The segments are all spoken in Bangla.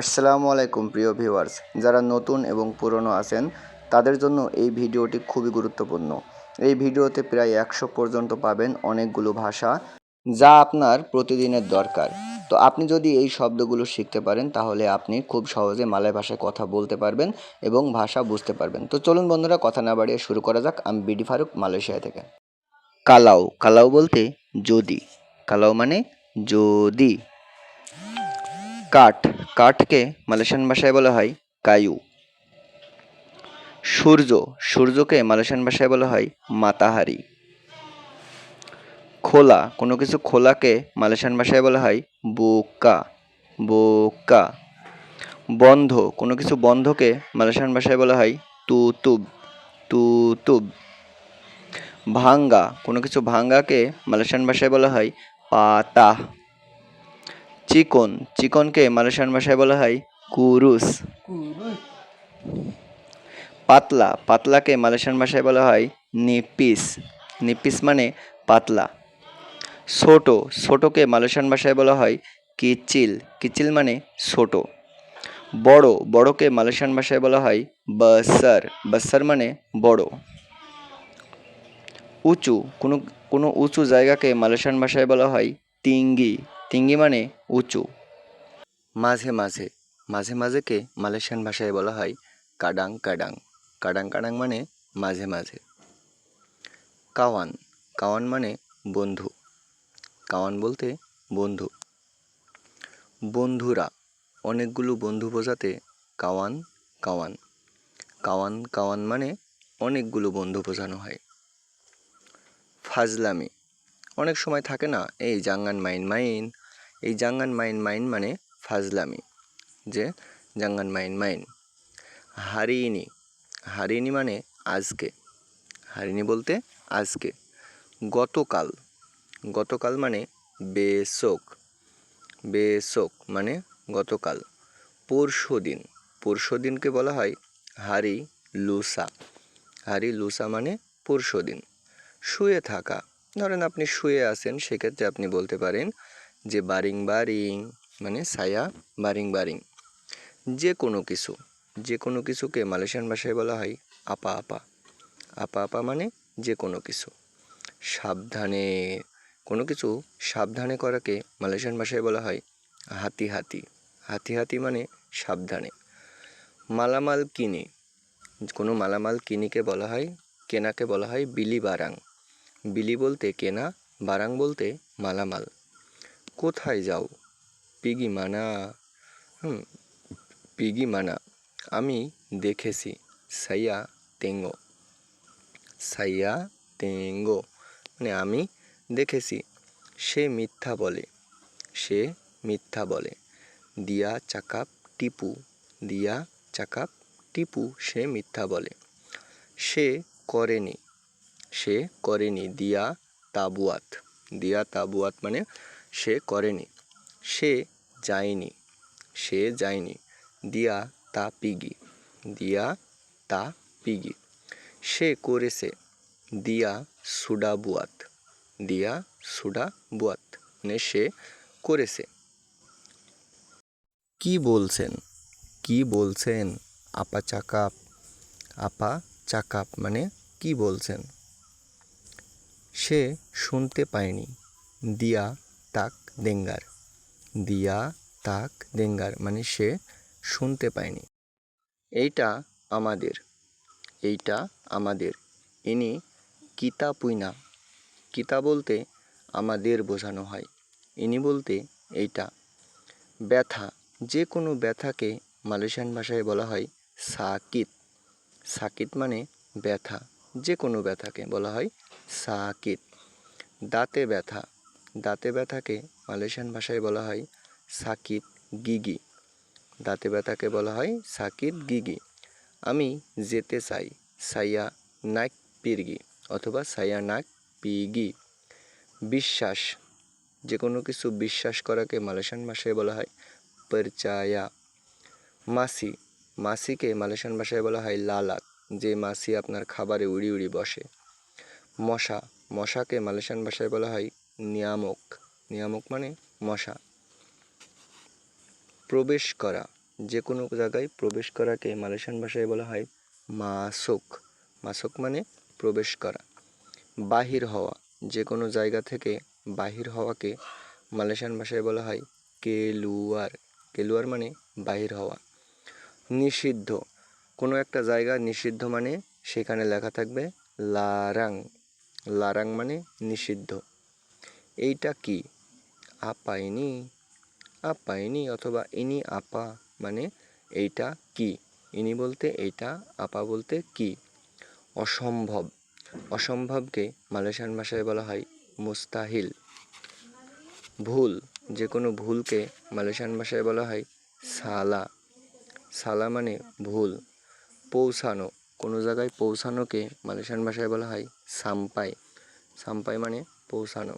আসসালামু আলাইকুম প্রিয় ভিউয়ার্স, যারা নতুন এবং পুরনো আছেন, তাদের জন্য এই ভিডিওটি খুবই গুরুত্বপূর্ণ। এই ভিডিওতে প্রায় একশো পর্যন্ত পাবেন অনেকগুলো ভাষা যা আপনার প্রতিদিনের দরকার। তো আপনি যদি এই শব্দগুলো শিখতে পারেন, তাহলে আপনি খুব সহজে মালয় ভাষায় কথা বলতে পারবেন এবং ভাষা বুঝতে পারবেন। তো চলুন বন্ধুরা, কথা না বাড়িয়ে শুরু করা যাক আমি বিডি ফারুক, মালয়েশিয়া থেকে। কালাও কালাও বলতে যদি। কালাও মানে যদি। কাঠ। কাঠকে মালয়েশিয়ান ভাষায় বলা হয় কায়ু। সূর্য, সূর্যকে মালয়েশিয়ান ভাষায় বলা হয় মাতাহারি। খোলা, কোনো কিছু খোলাকে মালয়েশিয়ান ভাষায় বলা হয় বোকা বোকা। বন্ধ, কোনো কিছু বন্ধকে মালয়েশিয়ান ভাষায় বলা হয় তুতুব তুতুব। ভাঙ্গা, কোনো কিছু ভাঙ্গাকে মালয়েশিয়ান ভাষায় বলা হয় পাতা। চিকন চিকনকে মালয়েশিয়ান ভাষায় বলা হয় কুরুস। পাতলা পাতলাকে মালয়েশিয়ান ভাষায় বলা হয় নিপিস। নিপিস মানে পাতলা। ছোট ছোটকে মালয়েশিয়ান ভাষায় বলা হয় কিচিল। কিচিল মানে ছোট। বড় বড়কে মালয়েশিয়ান ভাষায় বলা হয় বসার। বসার মানে বড়। উঁচু কোনো কোনো উঁচু জায়গাকে মালয়েশিয়ান ভাষায় বলা হয় তিঙ্গি। তিঙ্গি মানে উঁচু। মাঝে মাঝে মাঝে মাঝেকে মালয়েশিয়ান ভাষায় বলা হয় কাডাং কাডাং। কাডাং কাডাং মানে মাঝে মাঝে। কাওয়ান কাওয়ান মানে বন্ধু। কাওয়ান বলতে বন্ধু। বন্ধুরা, অনেকগুলো বন্ধু বোঝাতে কাওয়ান কাওয়ান। কাওয়ান কাওয়ান মানে অনেকগুলো বন্ধু বোঝানো হয়। ফাজলামি অনেক সময় থাকে না, এই জাঙ্গান মাইন মাইন, এই জাঙ্গান মাইন মাইন মানে ফাজলামি, যে জাঙ্গান মাইন মাইন। হারিনি হারিনি মানে আজকে হারিনি বলতে আজকে, গতকাল গতকাল মানে বেসক বেসক মানে গতকাল পরশু দিন পরশু দিনকে বলা হয় হারি লুসা হারি লুসা মানে পরশু দিন শুয়ে থাকা ধরেন আপনি শুয়ে আছেন, সেক্ষেত্রে আপনি বলতে পারেন যে বারিং বারিং মানে ছায়া বারিং বারিং। যে কোনো কিছু, যে কোনো কিছুকে মালয়েশিয়ান ভাষায় বলা হয় আপা আপা। আপা আপা মানে যে কোনো কিছু। সাবধানে, কোনো কিছু সাবধানে করাকে মালয়েশিয়ান ভাষায় বলা হয় হাতি হাতি। হাতি হাতি মানে সাবধানে। মালামাল কিনে, কোনো মালামাল কিনিকে বলা হয়, কেনাকে বলা হয় বিলি বারাং। বিলি বলতে কেনা, বারাং বলতে মালামাল। কোথায় যাও? পিগি মানা। হুম, পিগি মানা। আমি দেখেছি। সাইয়া তেঙ্গো। সাইয়া তেঙ্গো। মানে আমি দেখেছি। সে মিথ্যা বলে। সে মিথ্যা বলে। দিয়া চাকাপ টিপু। দিয়া চাকাপ টিপু সে মিথ্যা বলে। সে করেনি। সে করেনি, দিয়া তাবুয়াত। দিয়া তাবুয়াত মানে সে করেনি। সে যায়নি সে যায়নি। দিয়া তা পিগি, দিয়া তা পিগি। সে করেছে, দিয়া সুডা বুয়াত দিয়া সুডা বুয়াত মানে সে করেছে। কি বলছেন? কি বলছেন? আপা চাকাপ। আপা চাকাপ মানে কি বলছেন? সে শুনতে পায়নি। দিয়া তাক দেঙ্গার। দিয়া তাক দেঙ্গার মানে সে শুনতে পায়নি। এইটা আমাদের। এইটা আমাদের। ইনি কিতা পুইনা কিতা বলতে আমাদের বোঝানো হয়। ইনি বলতে এইটা। ব্যথা। যে কোনো ব্যথাকে মালয়েশিয়ান ভাষায় বলা হয় সাকিত। সাকিত মানে ব্যথা। যে কোনো ব্যথাকে বলা হয় সাকিত দাঁতে ব্যথা। দাঁতে ব্যথাকে মালয়েশিয়ান ভাষায় বলা হয় সাকিত গিগি। দাঁতে ব্যথাকে বলা হয় সাকিত গিগি। আমি যেতে চাই, সাইয়া নাক পিরগি অথবা সাইয়া নাক পিগি। বিশ্বাস। যে কোনো কিছু বিশ্বাস করাকে মালয়েশিয়ান ভাষায় বলা হয় পরচায়া। মাসি। মাসিকে মালয়েশিয়ান ভাষায় বলা হয় লালাত যে মাছি আপনার খাবারে উড়ি উড়ি বসে। মশা, মশাকে মালয়েশিয়ান ভাষায় বলা হয় নিয়ামক। নিয়ামক মানে মশা। প্রবেশ করা। যে কোনো জায়গায় প্রবেশ করাকে মালয়েশিয়ান ভাষায় বলা হয় মাসক। মাসক মানে প্রবেশ করা। বাহির হওয়া। যে কোনো জায়গা থেকে বাহির হওয়াকে মালয়েশিয়ান ভাষায় বলা হয় কেলুয়ার। কেলুয়ার মানে বাহির হওয়া। নিষিদ্ধ। কোনো একটা জায়গা নিষিদ্ধ মানে সেখানে লেখা থাকবে লারাং। লারাং মানে নিষিদ্ধ। এইটা কি? আপা ইনি আপা ইনি অথবা ইনি আপা মানে এইটা কি? ইনি বলতে এইটা, আপা বলতে কি? অসম্ভব। অসম্ভবকে মালয়েশিয়ান ভাষায় বলা হয় মুস্তাহিল। ভুল যে কোনো ভুলকে মালয়েশিয়ান ভাষায় বলা হয় সালা। সালা মানে ভুল। পৌঁছানো, কোনো জায়গায় পৌঁছানোকে মালয়েশিয়ান ভাষায় বলা হয় সাম্পাই। সাম্পাই মানে পৌঁছানো।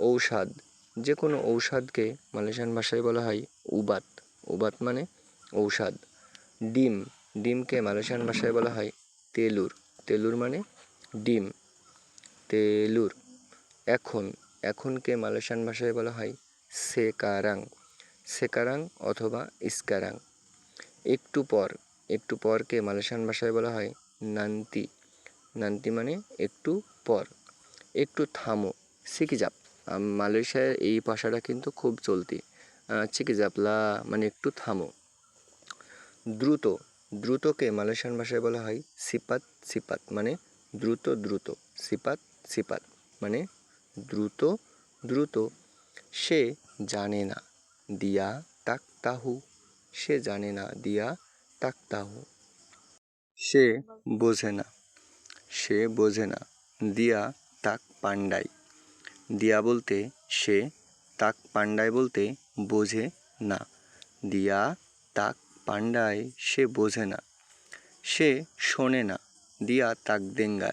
ঔষধ যে কোনো ঔষধকে মালয়েশিয়ান ভাষায় বলা হয় উবাত। উবাত মানে ঔষধ। ডিম, ডিমকে মালয়েশিয়ান ভাষায় বলা হয় তেলুর। তেলুর মানে ডিম। তেলুর। এখন, এখনকে মালয়েশিয়ান ভাষায় বলা হয় সেকারাং। সেকারাং অথবা ইস্কারাং। একটু পর একটু পরকে মালয়েশিয়ান ভাষায় বলা হয় নান্তি। নান্তি মানে একটু পর, একটু থামো, সিকিজাপ। মালয়েশিয়ার এই ভাষাটা কিন্তু খুব চলতি। চিকিজাপলা মানে একটু থামো। দ্রুত, দ্রুতকে মালয়েশিয়ান ভাষায় বলা হয় সিপাত সিপাত মানে দ্রুত দ্রুত, সিপাত সিপাত মানে দ্রুত দ্রুত। সে জানে না, দিয়া তাক তাহু। সে জানে না, দিয়া তাহু সে বোঝে না, সে বোঝে না, দিয়া তাক পান্ডাই দিয়া বলতে সে তাক পান্ডাই বলতে বোঝে না, দিয়া তাক পান্ডাই সে বোঝে না। সে শোনে না, দিয়া তাক দেঙ্গার।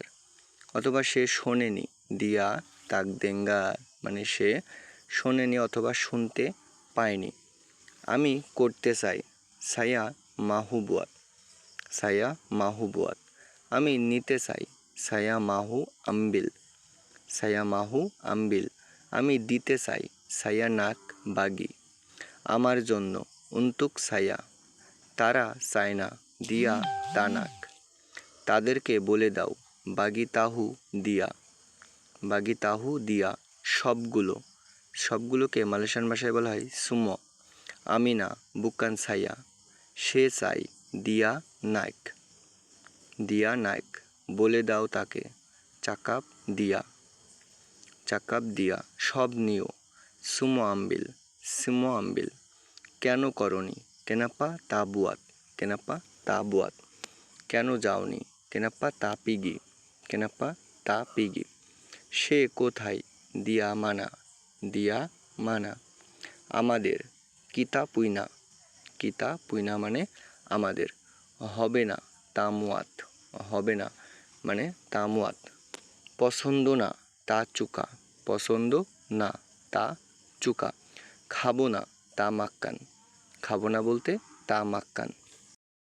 অথবা সে শোনেনি, দিয়া তাক দেঙ্গার। মানে সে শোনেনি অথবা শুনতে পায়নি। আমি করতে চাই সায়া মাহুবুয়াত। সায়া মাহু মাহুবুয়াত। আমি নিতে চাই। সায়া মাহু আম্বিল। সায়া মাহু আম্বিল। আমি দিতে চাই। সায়া নাক বাগি। আমার জন্য উন্তুক সায়া। তারা চায় না দিয়া তানাক তাদেরকে বলে দাও বাগি তাহু দিয়া। বাগি তাহু দিয়া সবগুলো। সবগুলোকে মালয়েশিয়ান ভাষায় বলা হয় সুম। আমি না বুকান সায়া। সে চাই, দিয়া নাইক। দিয়া নাইক, বলে দাও তাকে চাকাপ দিয়া। চাকাপ দিয়া, সব নিও। সুমো আম্বিল সুমো আম্বিল। কেন করনি? কেনাপা তা তাবুয়াত কেনাপা তা তাবুয়াত। কেন যাওনি? কেনাপা তা পিগি কেনাপা তা পিগি সে কোথায়? দিয়া মানা দিয়া মানা। আমাদের কিতা পুইনা কিতা পুইনা মানে আমাদের। হবে না, তামুয়াত। হবে না মানে তামুয়াত। পছন্দ না, তা চুকা। পছন্দ না, তা চুকা। খাব না, তা মাক্কান। খাব না বলতে তা মাক্কান।